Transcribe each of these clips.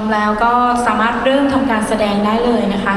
มแล้วก็สามารถเริ่มทำการแสดงได้เลยนะคะ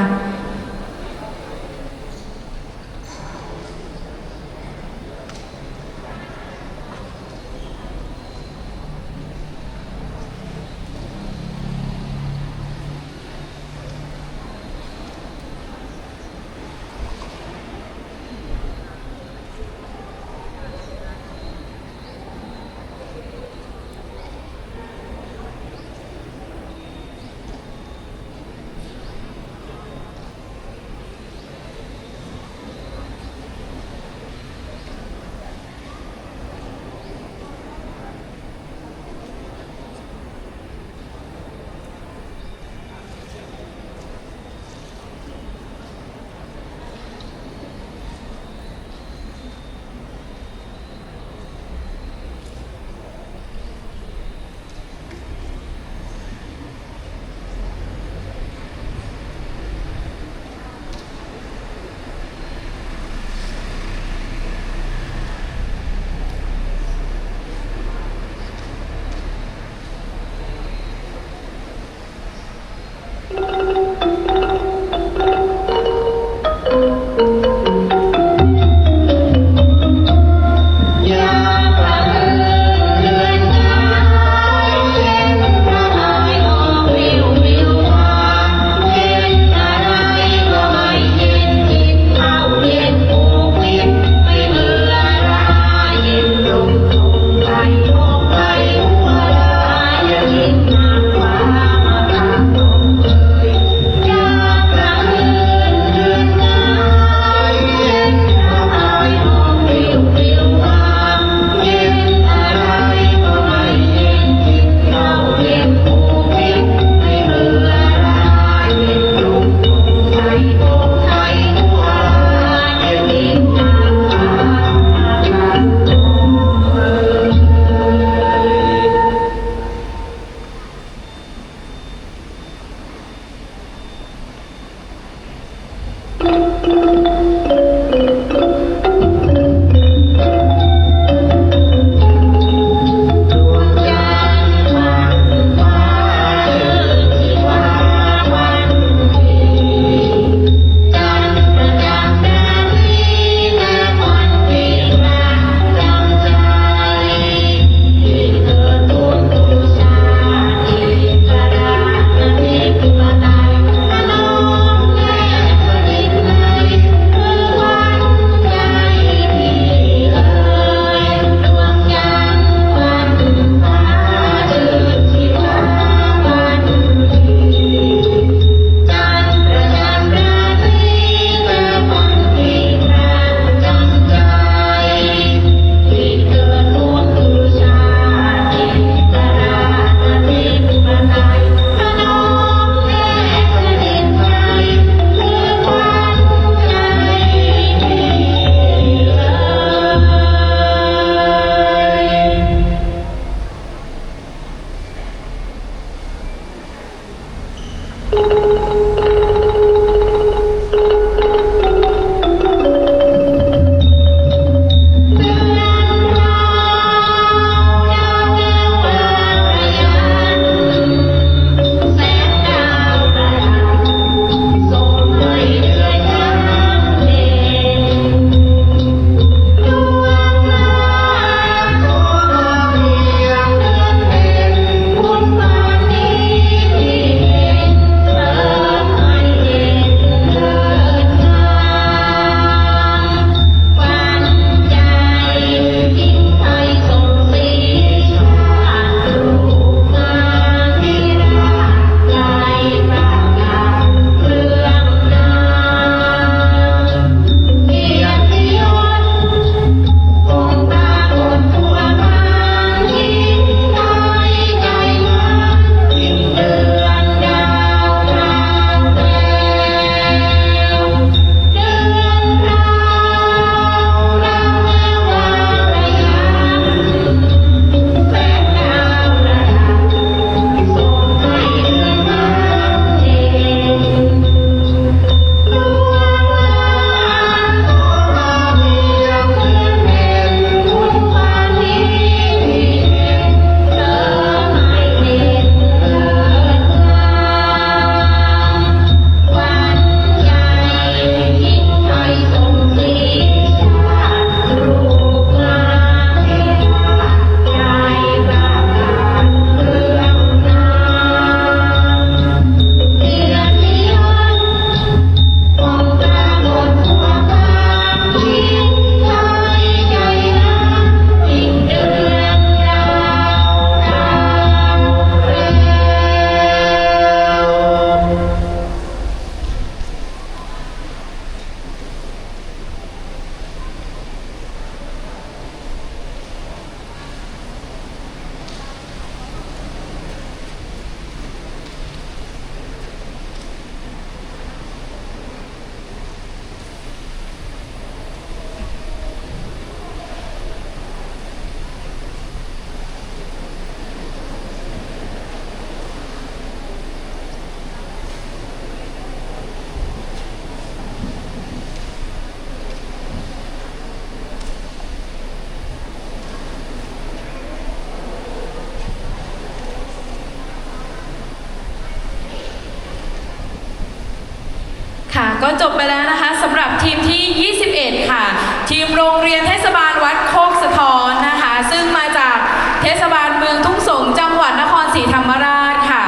ก็จบไปแล้วนะคะสำหรับทีมที่ 21 ค่ะ ทีมโรงเรียนเทศบาลวัดโคกสะท้อนนะคะ ซึ่งมาจากเทศบาลเมืองทุ่งสงจังหวัดนครศรีธรรมราชค่ะ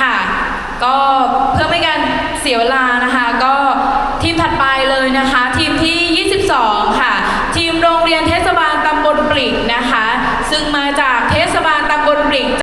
ค่ะ ก็เพื่อไม่การเสียเวลานะคะ ก็ทีมถัดไปเลยนะคะ ทีมที่ 22